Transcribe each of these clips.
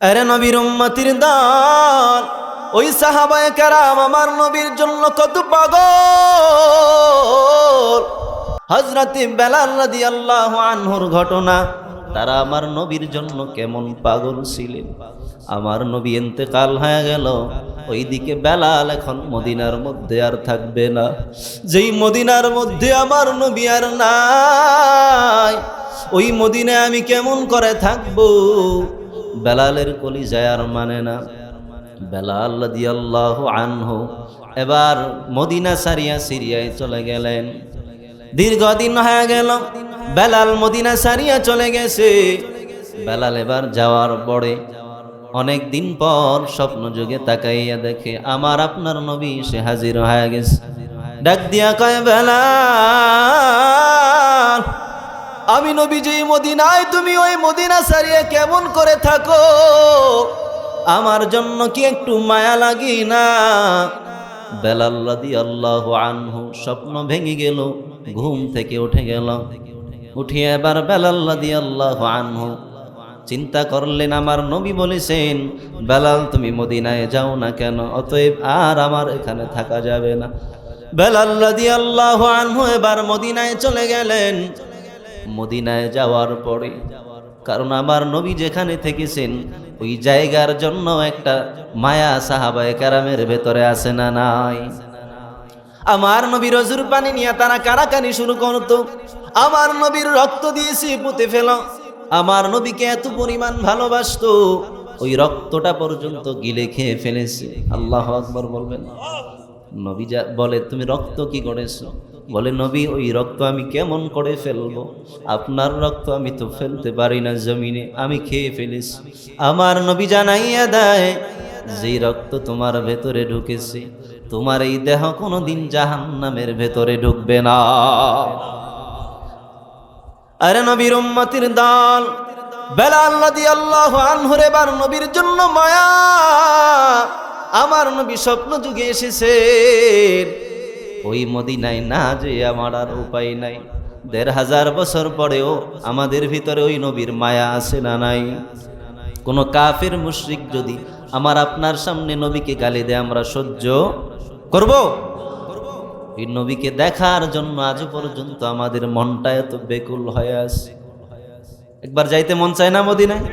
আরে নবীর উম্মতির দল ওই সাহাবায়ে কেরাম আমার নবীর জন্য কত পাগল। হজরতে বেলাল রাদিয়াল্লাহু আনহুর ঘটনা, তারা আমার নবীর জন্য কেমন পাগল ছিলেন। আমার নবী এতেকাল হয়ে গেল, ওইদিকে বেলাল এখন মদিনার মধ্যে আর থাকবে না। যেই মদিনার মধ্যে আমার নবী আর নাই, ওই মদিনায় আমি কেমন করে থাকব? বেলালের কলি আর মানে না? বেলাল রাদিয়াল্লাহু আনহু এবার মদিনা সারিয়া সিরিয়ায় চলে গেলেন। দীর্ঘদিন হয়ে গেল, বেলাল মদিনা সারিয়া চলে গেছে। বেলাল এবার যাওয়ার পরে অনেক দিন পর স্বপ্ন যুগে তাকাইয়া দেখে, আমার আপনার নবী সে হাজির হয়ে গেছে। ডাক দিয়া কয়, বেলাল আমি নবী যেই মদিনায়, তুমি ওই মদিনা সারিয়ে কেমন করে থাকো? আমার জন্য কি একটু মায়া লাগি না? বেলাল্লাদি আল্লাহ আনহু স্বপ্ন ভেঙে গেল, ঘুম থেকে উঠে গেল। উঠিয়ে এবার বেলাল্লাদি আল্লাহ আনহু চিন্তা করলেন, আমার নবী বলেছেন, বেলাল, তুমি মদিনায় যাও না কেন? অতএব আর আমার এখানে থাকা যাবে না। বেলাল্লাদি আল্লাহ আনহু এবার মদিনায় চলে গেলেন। মদিনায় যাওয়ার পরে, কারণ আমার নবী যেখানে থেকেছেন, ওই জায়গার জন্য একটা মায়া সাহাবায় কারামের ভেতরে আসে না নাই? আমার নবীর রজুর পানি নিয়ে তারা কারাকানি শুরু করতো। আমার নবীর রক্ত দিয়েছি পুঁতে ফেল। আমার নবীকে এত পরিমাণ ভালোবাসতো। ওই রক্তটা পর্যন্ত গিলে খেয়ে ফেলেছে। আল্লাহ আকবর বলবেন। নবী যা বলে, তুমি রক্ত কি করেছ বলে, নবী, ওই রক্ত আমি কেমন করে ফেলব? আপনার রক্ত আমি তো ফেলতে পারি না জমিনে, আমি খেয়ে ফেলেছি। আমার নবী জানাইয়া দেয়, যেই রক্ত তোমার ভেতরে ঢুকেছে, তোমার এই দেহ কোনো দিন জাহান নামের ভেতরে ঢুকবে না। আরে নবীর উম্মতির দল, বেলাল রাদিয়াল্লাহু আনহুর এবার নবীর জন্য মায়া। আমার নবী স্বপ্ন যুগে এসেছেন ওই মদিনায় না যে আমার আর উপায় নাই। দেড় হাজার বছর পরেও আমাদের ভিতরে ওই নবীর মায়া আছে না নাই? কোনো কাফের মুশরিক যদি আমার আপনার সামনে নবীকে গালি দেয়, আমরা সহ্য করব? এই নবীকে দেখার জন্য আজ পর্যন্ত আমাদের মনটা এত বেকুল হয়ে আছে। একবার যাইতে মন চায় না মদিনায়?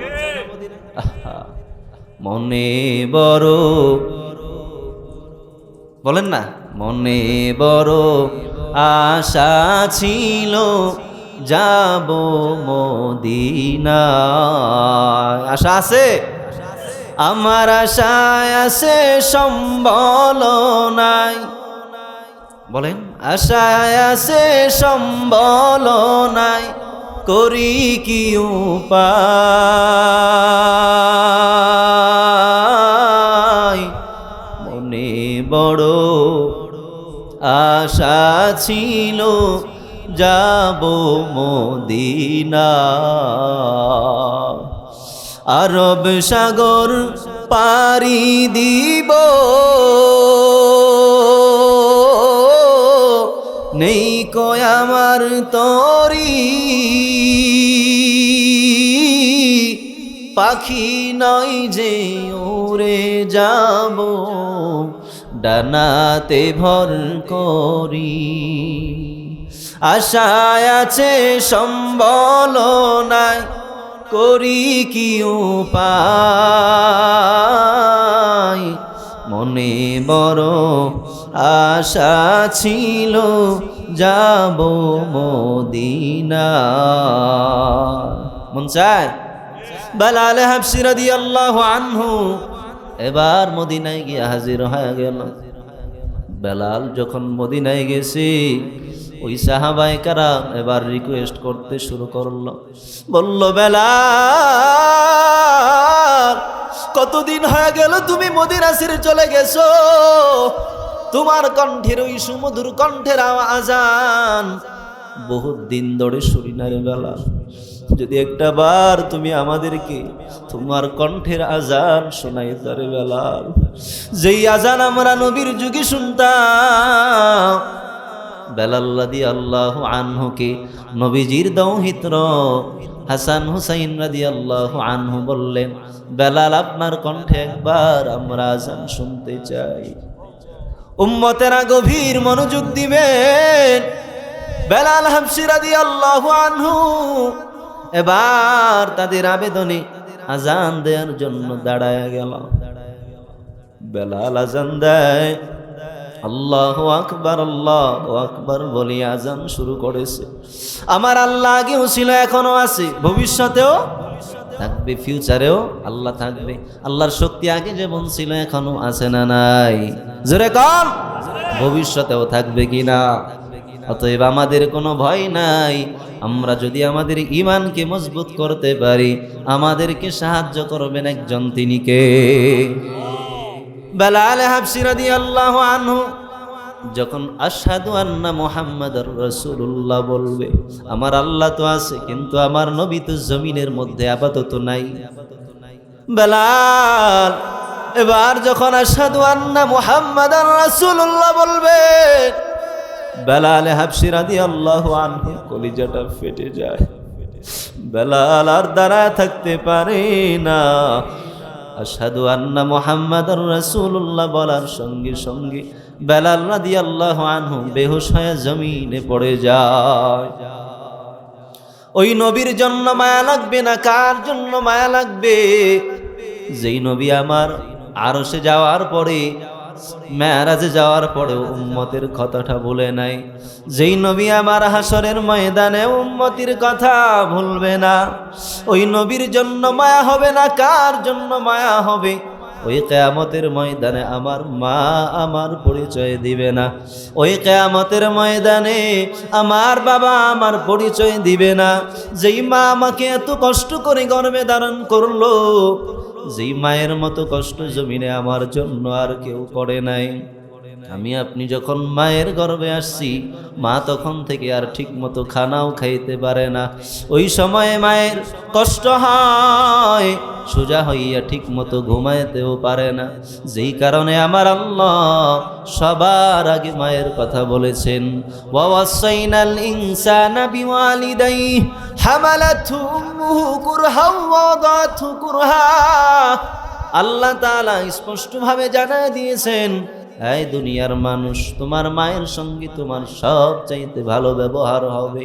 মনে বড়। বলেন না, মনে বড় আশা ছিল, যাব মদিনা আশা আছে? আমার আশায় আছে, সম্বল নাই। বলেন, আশায় আছে, সম্বল নাই, করি কি উপায়? বড় আশা ছিল, যাব মদিনা। আরব সাগর পারি দিব। নেই কয় আমার তরি। পাখি নয় যে উড়ে যাব। ডানাতে ভর করি। আশায় আছে সম্বল নাই করি কি উপায়? মনে বড় আশা ছিল, যাব মদিনা মন চায়? বেলাল হাফসি রাদিয়াল্লাহু আনহু। এবার মদিনায় গিয়ে হাজির হয়ে গেল। বেলাল যখন মদিনায় গেছি, ওই সাহাবাই কারা এবার রিকোয়েস্ট করতে শুরু করল। বলল, বেলাল, কতদিন হয়ে গেল তুমি মদিনা ছেড়ে চলে গেছো? তোমার কণ্ঠের ওই সুমধুর কণ্ঠের আজান বহুত দিন ধরে শুনি না রে বেলা যদি একটা বার তুমি আমাদেরকে তোমার কণ্ঠের আজান শোনাই তারে বেলাল যেই আজান আমরা নবীর যুগে শুনতাম বেলাল্লাদি আল্লাহ আনহুকে নবীজির দৌহিত্র, হাসান হুসাইন রাদি আল্লাহ আনহু বললেন, বেলাল, আপনার কণ্ঠে একবার আমরা আজান শুনতে চাই। উম্মতেরা গভীর মনোযোগ দিবেন। বেলাল হামসিরাদি আল্লাহ আনহু এবার তাদের আবেদনে আজান দেওয়ার জন্য দাঁড়ায় গেল। বেলাল আজান দেয়। আল্লাহ আকবার আল্লাহ আকবার বলি আজান শুরু করেছে। আমার আল্লাহ আগেও ছিল, এখনও আছে। ভবিষ্যতেও থাকবে, ফিউচারেও আল্লাহ থাকবে। আল্লাহর শক্তি আগে যেমন ছিল, এখনও আছে না নাই। জোরে কম ভবিষ্যতেও থাকবে কি না অতএব আমাদের কোনো ভয় নাই। আমরা যদি আমাদের ইমানকে মজবুত করতে পারি, আমাদেরকে সাহায্য করবেন একজন তিনি কে? বেলাল হাফসি রাদিয়াল্লাহু আনহু যখন আশহাদু আন্না মুহাম্মাদুর রাসূলুল্লাহ বলবে, আমার আল্লাহ তো আছে, কিন্তু আমার নবী তো জমিনের মধ্যে আপাতত নাই। বেলাল, এবার যখন আশহাদু আন্না মুহাম্মাদুর রাসূলুল্লাহ বলবে বেলাল হাফসি রাদিয়াল্লাহু আনহু কলিজাটা ফেটে যায়। বেলাল আর দাঁড়ায় থাকতে পারে না। আসাদু আন্না মোহাম্মদ রাসূলুল্লাহ বলার সঙ্গে সঙ্গে বেলাল রাদিয়াল্লাহু আনহু বেহুশ হয়ে জমিনে পড়ে যায়। ওই নবীর জন্য মায়া লাগবে না? কার জন্য মায়া লাগবে? যেই নবী আমার আরশে যাওয়ার পরে মেয়ারাজে যাওয়ার পরেও উম্মতের কথাটা ভুলে নাই। যেই নবী আমার হাসরের ময়দানে উম্মতির কথা ভুলবে না। ওই নবীর জন্য মায়া হবে না? কার জন্য মায়া হবে? ওই কেয়ামতের ময়দানে আমার মা আমার পরিচয় দিবে না। ওই কেয়ামতের ময়দানে আমার বাবা আমার পরিচয় দিবে না। যেই মা আমাকে এত কষ্ট করে গর্বে ধারণ করল, যেই মায়ের মতো কষ্ট জমিনে আমার জন্য আর কেউ করে নাই। আমি, আপনি যখন মায়ের গর্ভে আসছি, মা তখন থেকে আর ঠিক মতো খানাও খাইতে পারে না। ওই সময়ে মায়ের কষ্ট হয়। সোজা হইয়া ঠিক মতো ঘুমাইতেও পারে না। যেই কারণে আমার আল্লাহ সবার আগে মায়ের কথা বলেছেন ওয়াসাইনাল ইনসানা বিওয়ালিদাই হামালাতহু আল্লাহ তাআলা স্পষ্টভাবে জানায় দিয়েছেন, এই দুনিয়ার মানুষ তোমার মায়ের সঙ্গে তোমার সব চাইতে ভালো ব্যবহার হবে।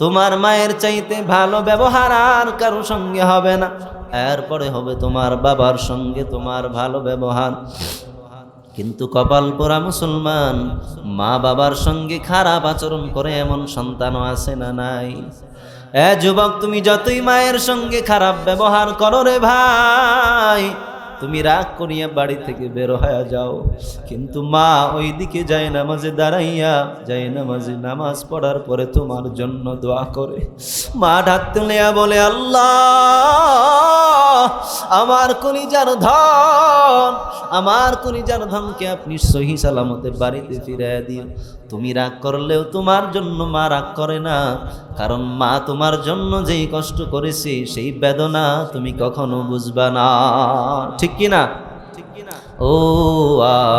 তোমার মায়ের চাইতে ভালো ব্যবহার আর কারও সঙ্গে হবে না। এরপরে হবে তোমার বাবার সঙ্গে তোমার ভালো ব্যবহার। কিন্তু কপাল পোড়া মুসলমান, মা বাবার সঙ্গে খারাপ আচরণ করে এমন সন্তানও আছে না নাই? এ যুবক, তুমি যতই মায়ের সঙ্গে খারাপ ব্যবহার করো রে ভাই তুমি রাগ করিয়া বাড়ি থেকে বের হয়ে যাও। কিন্তু মা ওই দিকে যায় নামাজে দাঁড়াইয়া, যায় নামাজে নামাজ পড়ার পরে তোমার জন্য দোয়া করে। মা ঢাক তুলিয়া বলে, আল্লাহ, আমার কলিজার ধন, আমার কলিজার ধনকে আপনি সহি সালামতে বাড়িতে ফিরে দিও তুমি রাগ করলেও তোমার জন্য মা রাগ করে না। কারণ মা তোমার জন্য যেই কষ্ট করেছে, সেই বেদনা তুমি কখনো বুঝবা না। ঠিক ঠিক কি না ও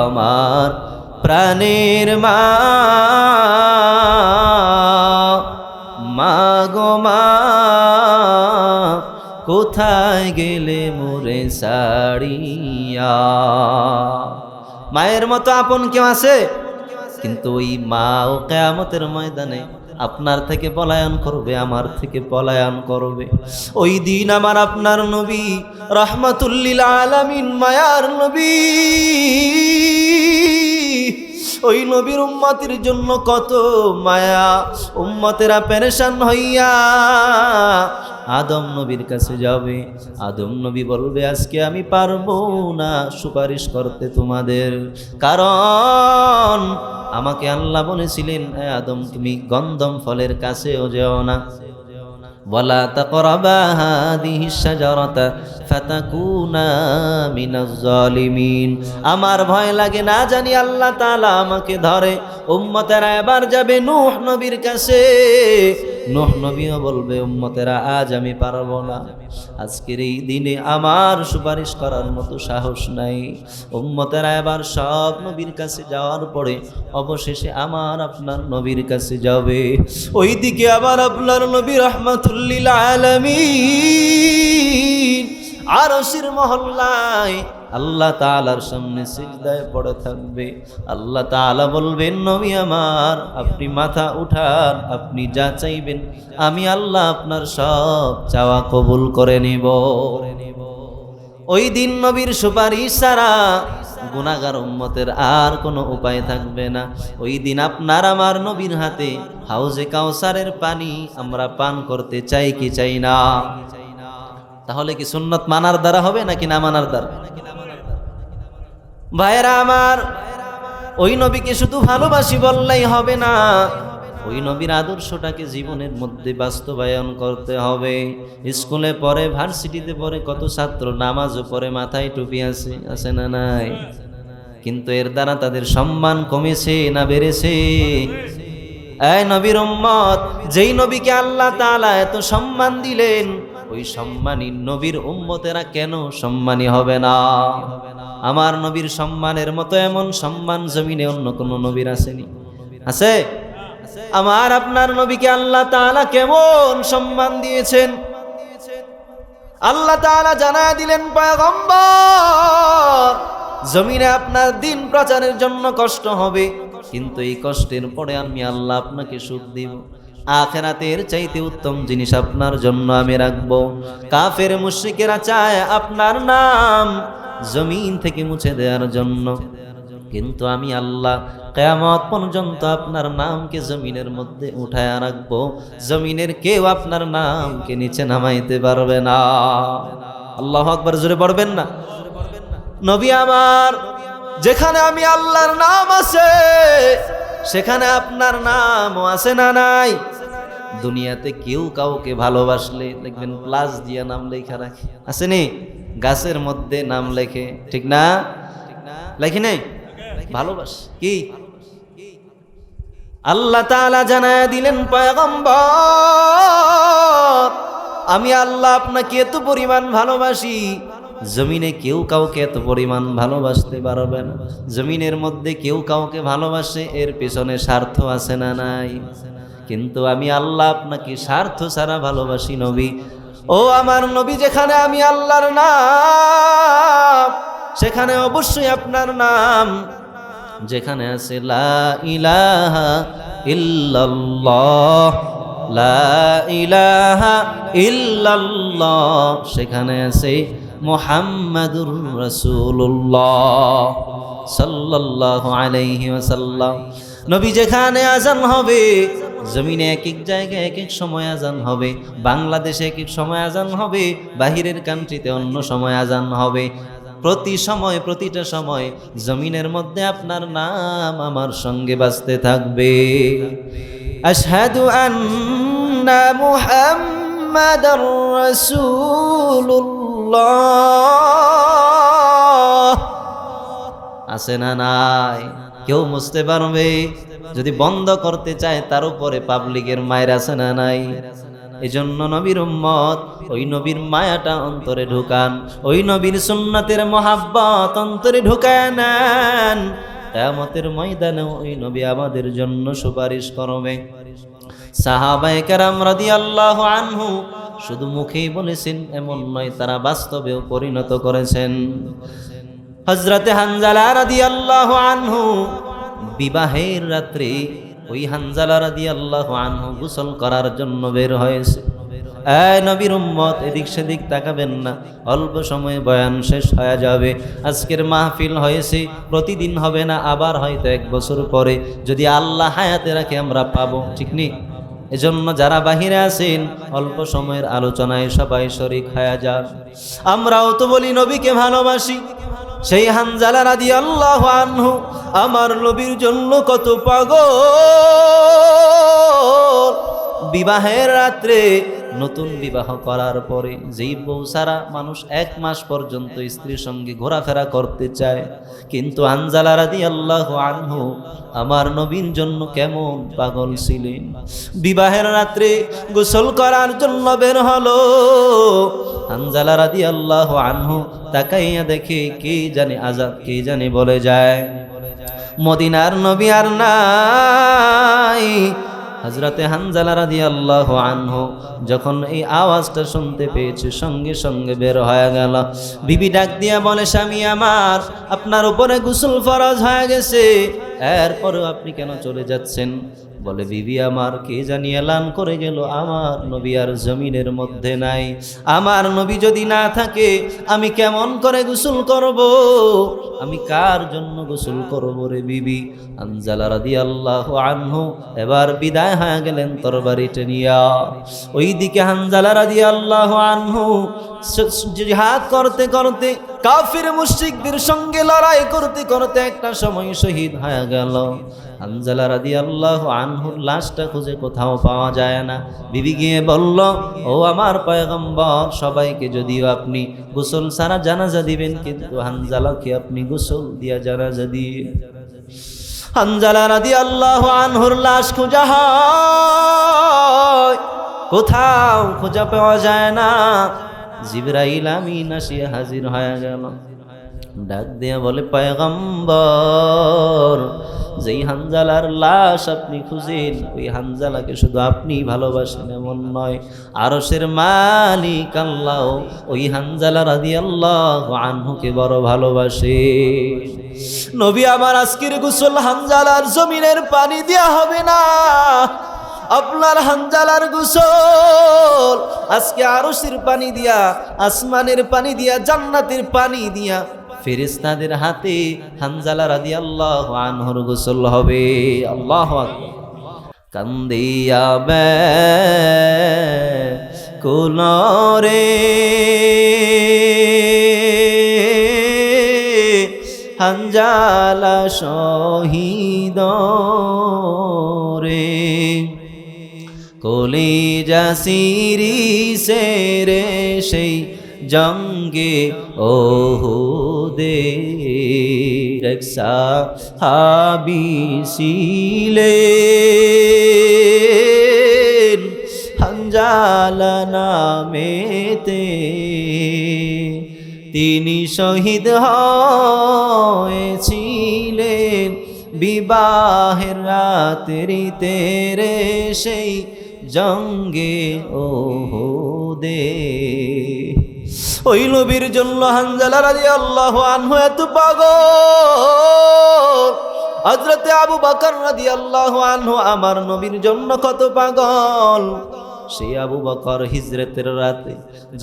আমার প্রাণের মা গো মা, কোথায় গেলে মোরে সাড়িয়া মায়ের মতো আপন কেউ আছে? কিন্তু ওই মা ও কেয়ামতের ময়দানে আপনার থেকে পলায়ন করবে, আমার থেকে পলায়ন করবে। ওই দিন আমার আপনার নবী, রহমাতুল্লিল আলামিন, মায়ার নবী। ওই নবীর উম্মতের জন্য কত মায়া, উম্মতেরা পেরেশান হইয়া আদম নবীর কাছে যাবে। আদম নবী বলবে, আজকে আমি পারব না সুপারিশ করতে তোমাদের। কারণ আমাকে আল্লাহ বলেছিলেন আদম, তুমি গন্ধম ফলের কাছেও যেও না। ولا تقربا هذه الشجرة ফাতাকুনা মিনাজ জালিমিন আমার ভয় লাগে না জানি আল্লাহ তাআলা আমাকে ধরে উম্মতেরা এবার যাবে নূহ নবীর কাছে নূহ নবীও বলবে, উম্মতেরা, আজ আমি পারব না। আজকের এই দিনে আমার সুপারিশ করার মতো সাহস নাই। উম্মতেরা এবার সব নবীর কাছে যাওয়ার পরে অবশেষে আমার আপনার নবীর কাছে যাবে। ওইদিকে আবার আপনার নবী রহমাতুল্লিল আলামিন আরশির মহল্লায় আল্লাহ তাআলার সামনে সিজদায় পড়ে থাকবে। আল্লাহ তাআলা বলবেন, নবী আমার, আপনি মাথা উঠান, আপনি যা চাইবেন, আমি আল্লাহ আপনার সব চাওয়া কবুল করে নিব। ওই দিন নবীর সুপারিশ সারা গুনাগার উম্মতের আর কোনো উপায় থাকবে না। ওই দিন আপনার আমার নবীর হাতে হাউজে কাউসারের পানি আমরা পান করতে চাই কি চাই না? তাহলে কি সুন্নত মানার দ্বারা হবে নাকি না মানার দ্বারা? ভাইয়েরা আমার, ওই নবীকে শুধু ভালোবাসি বললেই হবে না, ওই নবীর আদর্শটাকে জীবনের মধ্যে বাস্তবায়ন করতে হবে। স্কুলে পড়ে ভার্সিটিতে পড়ে কত ছাত্র, নামাজও পড়ে মাথায় টুপি আছে আছে না নাই? কিন্তু এর দ্বারা তাদের সম্মান কমেছে না বেড়েছে? এই নবীর যেই নবীকে আল্লাহ তাআলা এত সম্মান দিলেন ওই সম্মানী নবীর উম্মতেরা কেন সম্মানী হবে না? আমার নবীর সম্মানের মতো এমন সম্মান জমিনে অন্য কোন নবীর আসেনি। আছে? আমার আপনার নবীকে আল্লাহ তাআলা কেমন সম্মান দিয়েছেন? আল্লাহ তাআলা জানা দিলেন, পয়গম্বর, জমিনে আপনার দিন প্রচারের জন্য কষ্ট হবে, কিন্তু এই কষ্টের পরে আমি আল্লাহ আপনাকে সুখ দিব। আখেরাতের চাইতে উত্তম জিনিস আপনার জন্য আমি রাখব। কাফের মুশ্রিকেরা চায় আপনার নাম জমিন থেকে মুছে দেওয়ার জন্য। কিন্তু আমি আল্লাহ কেয়ামত পর্যন্ত আপনার নামকে জমিনের মধ্যে উঠায় রাখব। জমিনের কেউ আপনার নামকে নিচে নামাইতে পারবে না। আল্লাহ আকবার, জোরে পড়বেন না? নবী আমার, যেখানে আমি আল্লাহর নাম আছে, সেখানে আপনার নামও আছে না নাই? দুনিয়াতে কেউ কাউকে ভালোবাসলে, দেখবেন প্লাস দিয়ে নাম লেখা রাখে। আসেনি গাছের মধ্যে নাম লেখে। ঠিক না? লেখি নেই? ভালোবাস। কি? আল্লাহ তাআলা জানায় দিলেন, পয়গম্বর, আমি আল্লাহ আপনাকে এত পরিমাণ ভালোবাসি। জমিনে কেউ কাউকে এত পরিমাণ ভালোবাসতে পারবে না। জমিনের মধ্যে কেউ কাউকে ভালোবাসে, এর পেছনে স্বার্থ আছে না নাই? কিন্তু আমি আল্লাহ আপনাকে স্বার্থ ছাড়া ভালোবাসি নবী। ও আমার নবী, যেখানে আমি আল্লাহর নাম, সেখানে অবশ্যই আপনার নাম। যেখানে আছে, লা ইলাহা ইল্লাল্লাহ, লা ইলাহা ইল্লাল্লাহ। সেখানে আছে, মুহাম্মাদুর রাসূলুল্লাহ সাল্লাল্লাহু আলাইহি ওয়াসাল্লাম। নবী, যেখানে আজান হবে জমিনে এক এক জায়গায় এক এক সময় আজান হবে, বাংলাদেশে এক এক সময় আজান হবে, বাহিরের কান্ট্রিতে অন্য সময় আজান হবে। প্রতি সময়, প্রতিটা সময় জমিনের মধ্যে আপনার নাম আমার সঙ্গে বাঁচতে থাকবে। আশহাদু আছে না নাই? কেউ মুছতে পারবে? যদি বন্ধ করতে চায়, তার উপরে পাবলিকের মায়ের আছে না নাই। এজন্য নবীর উম্মত, ওই নবীর মায়াটা অন্তরে ঢুকান, ওই নবীর সুন্নতের মহাব্বত অন্তরে ঢুকায় নেন। কেয়ামতের ময়দানে ওই নবী আমাদের জন্য সুপারিশ করবে। সাহাবায়ে কেরাম রাদিয়াল্লাহু আনহু শুধু মুখেই বলেছেন, এমন নয়, তারা বাস্তবেও পরিণত করেছেন। হজরতে হানজালা রাদিয়াল্লাহু আনহু বিবাহের রাত্রে ওই হানজালা আল্লাহ আনহু গোসল করার জন্য বের হয়েছে। এই নবীর উম্মত, এদিক সেদিক তাকাবেন না। অল্প সময়ে বয়ান শেষ হয়ে যাবে। আজকের মাহফিল হয়েছে, প্রতিদিন হবে না, আবার হয়তো এক বছর পরে। যদি আল্লাহ হায়াতে রাখে, আমরা পাবো। ঠিক নেই? এজন্য যারা বাহিরে আছেন, অল্প সময়ের আলোচনায় সবাই শরিক হয়ে যান। আমরাও তো বলি নবীকে ভালোবাসি। সেই হানজালা রাদি আল্লাহ আনহু আমার নবীর জন্য কত পাগল। বিবাহের রাত্রে নতুন বিবাহ করার পরে যেই বউ সারা মানুষ এক মাস পর্যন্ত স্ত্রীর সঙ্গে ঘোরাফেরা করতে চায়, কিন্তু আনজালা রাদি আল্লাহ আনহু আমার নবীন জন্য কেমন পাগল ছিলেন। বিবাহের রাত্রে গোসল করার জন্য বের হলো। আনজালা রাদি আল্লাহ আনহু তাকাইয়া দেখে কে জানে আজাদ, কে জানে বলে যায়। মদিনার নবী আর নাই। হজরতে হানজালা রাদি আল্লাহ আনহু যখন এই আওয়াজটা শুনতে পেয়েছে, সঙ্গে সঙ্গে বের হয়ে গেল। বিবি ডাক দিয়া বলে, স্বামী আমার, আপনার উপরে গোসল ফরজ হয়ে গেছে। এরপরও আপনি কেন চলে যাচ্ছেন? বলে, বিবি আমার, কে জানি এলান করে গেল? আমার নবী আর জমিনের মধ্যে নাই। আমার নবী যদি না থাকে, আমি কেমন করে গোসল করব? আমি কার জন্য গোসল করব রে বিবি? আনজালা রাদি আল্লাহ আনহু এবার বিদায় হয়ে গেলেন তরবারি টেনিয়া ওইদিকে হানজালা রাদি আল্লাহ আনহু জিহাদ করতে করতে কাফির মুশরিকদের সঙ্গে লড়াই করতে করতে একটা সময় শহীদ হয়ে গেল। হানজালা রাদি আল্লাহ আনহুর লাশটা খুঁজে কোথাও পাওয়া যায় না। বিবি গিয়ে বলল, ও আমার পয়গম্বর, সবাইকে যদিও আপনি গোসল সারা জানাজা দিবেন, কিন্তু হানজালাকে আপনি গোসল দিয়া জানাজা দিয়ে হানজালা রাদি আল্লাহ আনহুর লাশ খোঁজা হয়, কোথাও খোঁজা পাওয়া যায় না। জিবরাইল আমিন আসিয়া হাজির হয়ে গেল। ডাক দিয়া বলে, পয়গম্বর, যেই হানজালার লাশ আপনি খুঁজেন, ওই হানজালাকে শুধু আপনি ভালোবাসেন, এমন নয়। আরসের মালিক আল্লাহ, ওই হানজালা রাদি আল্লাহ আনহুকে বড় ভালোবাসে। নবী, আমার আজকের গোসল হানজালার জমিনের পানি দেয়া হবে না। আপনার হানজালার গোসল আজকে আরসের পানি দিয়া, আসমানের পানি দিয়া, জান্নাতের পানি দিয়া ফেরেস্তাদের হাতে হানজালা রাদি আল্লাহ আনহর গোসল হবে। আল্লাহ কান্দিয়া বে কুলরে হানজালা শহীদ রে কলি জাসিরি সে রে সেই জঙ্গে ওহো দে রক্ষা হাবি শিলে হঞ্জালা নামেতে তিনি শহীদ হয়েছিলেন। বিবাহের রাত্রিতে রে সেই জঙ্গে ও দে ওই নবীর জন্য হানজালা রাজি আল্লাহ আনহু এত পাগল। হজরতে আবু বাকর রাজি আল্লাহ আনহু আমার নবীর জন্য কত পাগল। সেই আবু বকর হিজরতের রাতে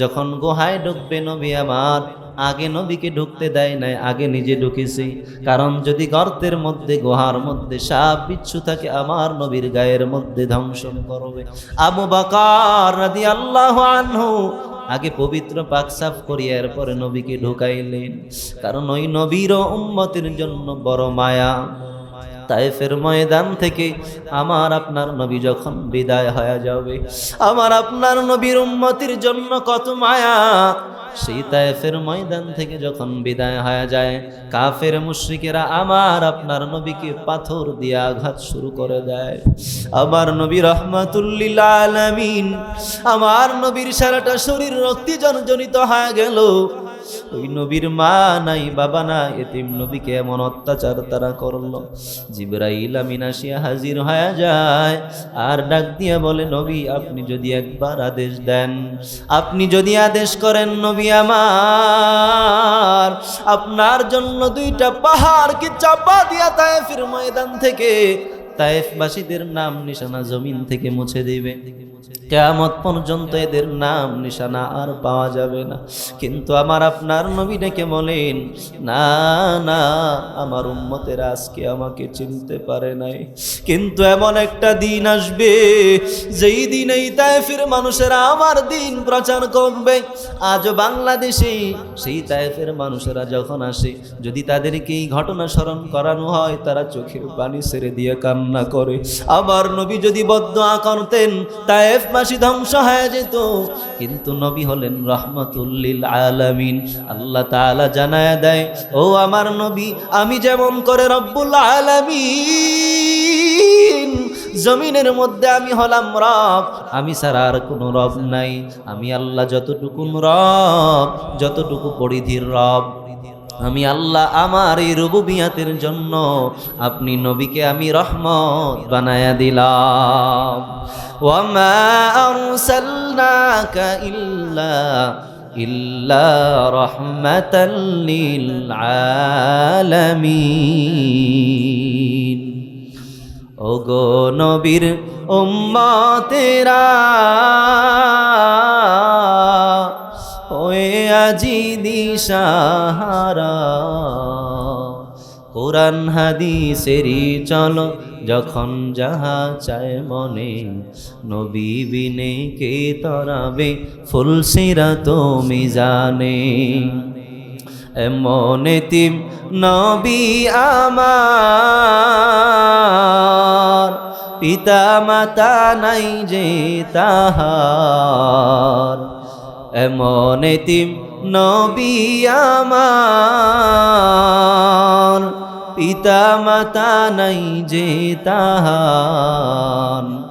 যখন গুহায় ঢুকবে নবী আমার, আগে নবীকে ঢুকতে দেয় নাই, আগে নিজে ঢুকেছি। কারণ যদি গর্তের মধ্যে, গুহার মধ্যে সাপ বিচ্ছু থাকে, আমার নবীর গায়ের মধ্যে ধ্বংস করবে। আবু বকর রাদি আল্লাহ আনহু আগে পবিত্র পাক সাফ করিয়া এরপরে নবীকে ঢুকাইলেন। কারণ ওই নবীর উম্মতের জন্য বড় মায়া। তাইফের ময়দান থেকে আমার আপনার নবী যখন বিদায় হয়ে যাবে, আমার আপনার নবীর উন্মতির জন্য কত মায়া। সেই তাইফের ময়দান থেকে যখন বিদায় হয়ে যায়, কাফের মুশ্রিকেরা আমার আপনার নবীকে পাথর দিয়ে আঘাত শুরু করে দেয়। আমার নবী রহমাতুল্লিল আমার নবীর সারাটা শরীর রক্তি জর্জরিত হয়ে গেল। ওই নবীর মা নাই, বাবা না এতিম নবীকে এমন অত্যাচার তারা করল। জিব্রাইল আমিন আসিয়া হাজির হয়ে যায়, আর ডাক দিয়া বলে, নবী, আপনি যদি একবার আদেশ দেন, আপনি যদি আদেশ করেন, নবী আমার, আপনার জন্য দুইটা পাহাড়কে চাপা দিয়া ফির ময়দান থেকে তায়েফবাসীদের নাম নিশানা জমিন থেকে মুছে দিবে। কেয়ামত পর্যন্ত এদের নাম নিশানা আর পাওয়া যাবে না। কিন্তু আমার আপনার নবী ডেকে বলেন, না না, আমার উম্মতের আজকে আমাকে চিনতে পারে নাই। কিন্তু এমন একটা দিন আসবে, যেই দিন এই তায়েফের মানুষেরা আমার দিন প্রচার করবে। আজ বাংলাদেশে সেই তায়েফের মানুষেরা যখন আসে, যদি তাদেরকে এই ঘটনা স্মরণ করানো হয়, তারা চোখের পানি ছেড়ে দিয়ে কান্না কান্না করে। আমার নবী যদি বদয়া করতেন তায়েফবাসী ধ্বংস হয়ে যেত। কিন্তু নবী হলেন রহমতুল্লিল আলামিন। আল্লাহ তাআলা জানায় দেয়, ও আমার নবী, আমি যেমন করে রব্বুল আলামিন, জমিনের মধ্যে আমি হলাম রব, আমি ছাড়া আর কোনো রব নাই। আমি আল্লাহ যতটুকু রব, যতটুকু পরিধির রব আমি আল্লাহ আমার এই রুবুবিয়াতের জন্য আপনি নবীকে আমি রহমত বানায়া দিলাম। ওয়ামা আরসালনাকা ইল্লা ইল্লা রাহমাতাল লিল আলামিন ওগো নবীর উম্মতেরা ওয়ে আজি দিশাহারা। কোরআন হাদিসেরই চলো, যখন যাহা চায় মনে, নবী বিনে কে তরাবে ফুলসিরা তুমি জানে। এমন তিম নবী আমার পিতা মাতা নাই যে তাহার। এমন তিম নবী আমার। পিতা মাতা নাই যে তাহার।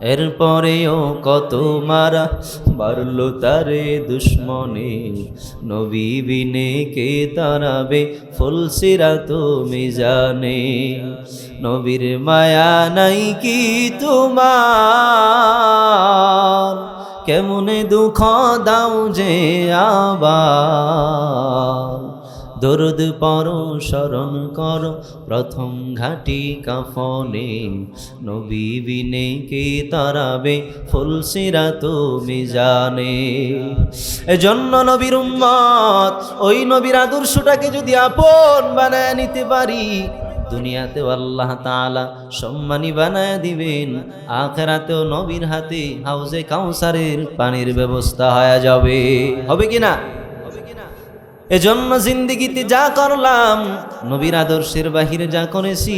এরপরেও কত মারা মারল তারে দুশ্মনে। নবী বিনে কে তারাবে ফুলসিরা তুমি জানে নবীর মায়া নাই কি তোমার? কেমনে দুঃখ দাও যে আবার? দরদ পর শরণ কর, প্রথম ঘাটি কাফনে। নবী বিনে কে তারাবে ফুলসিরা তুমি জানে এজন্য নবীর উম্মত, ওই নবীর আদর্শটাকে যদি আপন বানায় নিতে পারি দুনিয়াতেও আল্লাহ তাআলা সম্মানী বানায় দিবেন। আখেরাতেও নবীর হাতে হাউজে কাউসারের পানির ব্যবস্থা হয়ে যাবে। হবে কি না? এজন্য জিন্দিগিতে যা করলাম, নবীর আদর্শের বাহিরে যা করেছি,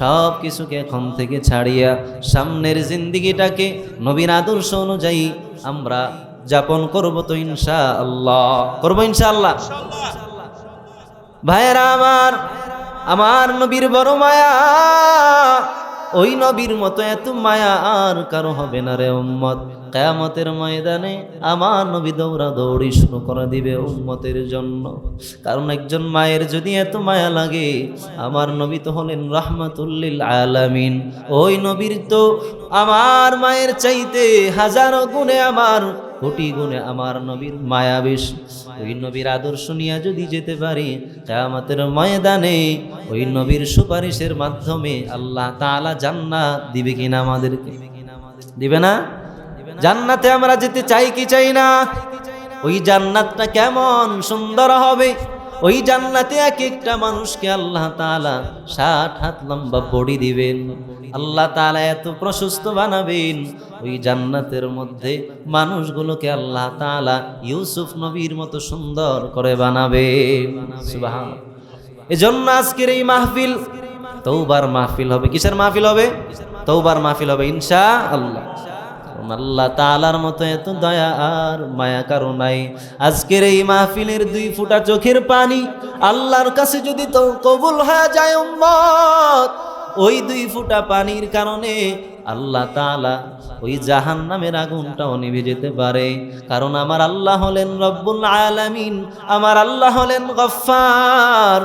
সব কিছুকে এখন থেকে ছাড়িয়া সামনের জিন্দিগিটাকে নবীর আদর্শ অনুযায়ী আমরা যাপন করব তো ইনশা আল্লাহ করব ইনশা আল্লাহ ভাইয়েরা আমার আমার নবীর বড় মায়া, ওই নবীর মতো এত মায়া আর কারও হবে না রে উম্মত। কেয়ামতের ময়দানে আমার নবী দৌড়া দৌড়ি শুরু করে দিবে উম্মতের জন্য। কারণ একজন মায়ের যদি এত মায়া লাগে, আমার নবী তো হলেন রহমাতুল্লিল আলামিন। ওই নবীর তো আমার মায়ের চাইতে হাজারো গুণে আমার কোটি গুণে আমার নবীর মায়া বেশি ওই নবীর আদর্শ নিয়ে যদি যেতে পারি, কেয়ামতের ময়দানে ওই নবীর সুপারিশের মাধ্যমে আল্লাহ তাআলা জান্নাত দিবে কিনা আমাদেরকে? দিবে না? জান্নাতে আমরা যেতে চাই কি চাই না? ওই জান্নাতটা কেমন সুন্দর হবে? ওই জান্নাতে এক একটা মানুষকে আল্লাহ তাআলা ষাট হাত লম্বা বডি দিবেন। আল্লাহ তালা এত প্রশস্ত বানাবেন। ওই জান্নাতের মধ্যে মানুষগুলোকে আল্লাহ তাআলা ইউসুফ নবীর মতো সুন্দর করে বানাবে এজন্য আজকের এই মাহফিল তৌবার মাহফিল হবে। কিসের মাহফিল হবে? তৌবার মাহফিল হবে ইনশা আল্লাহ আল্লাহ তালার মতো এত দয়া আর মায়া কারও নাই। আজকের এই মাহফিলের দুই ফুটা চোখের পানি আল্লাহর কাছে যদি তো কবুল হয়ে যায় ওই দুই ফুটা পানির কারণে আল্লাহ তালা ওই জাহান নামের আগুনটাও নিভে যেতে পারে। কারণ আমার আল্লাহ হলেন রব্বুল আলামিন, আমার আল্লাহ হলেন গফফার।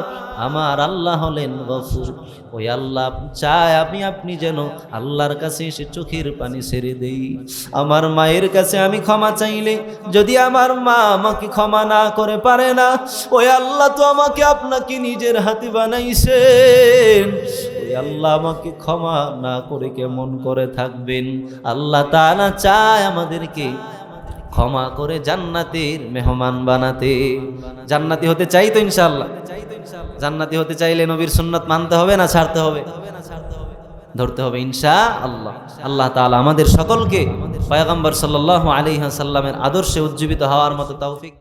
আমার আল্লাহ হলেন গফুর। ওই আল্লাহ চায় আমি আপনি যেন আল্লাহর কাছে এসে চোখের পানি ছেড়ে দেই। আমার মায়ের কাছে আমি ক্ষমা চাইলে যদি আমার মা আমাকে ক্ষমা না করে পারে না, ওই আল্লাহ তো আমাকে আপনাকে নিজের হাতে বানাইছেন আল্লাহ আমাকে ক্ষমা না করে কেমন করে থাকবেন? আল্লাহ তা না চায় আমাদেরকে ক্ষমা করে জান্নাতের মেহমান বানাতে। জান্নাতি হতে চাই তো ইনশাআল্লাহ। জান্নাতি হতে চাইলে নবীর সুন্নত মানতে হবে না ছাড়তে হবে? ধরতে হবে ইনশা আল্লাহ আল্লাহ তালা আমাদের সকলকে পয়গম্বর সাল্লাহ আলী সাল্লামের আদর্শে উজ্জীবিত হওয়ার মতো তৌফিক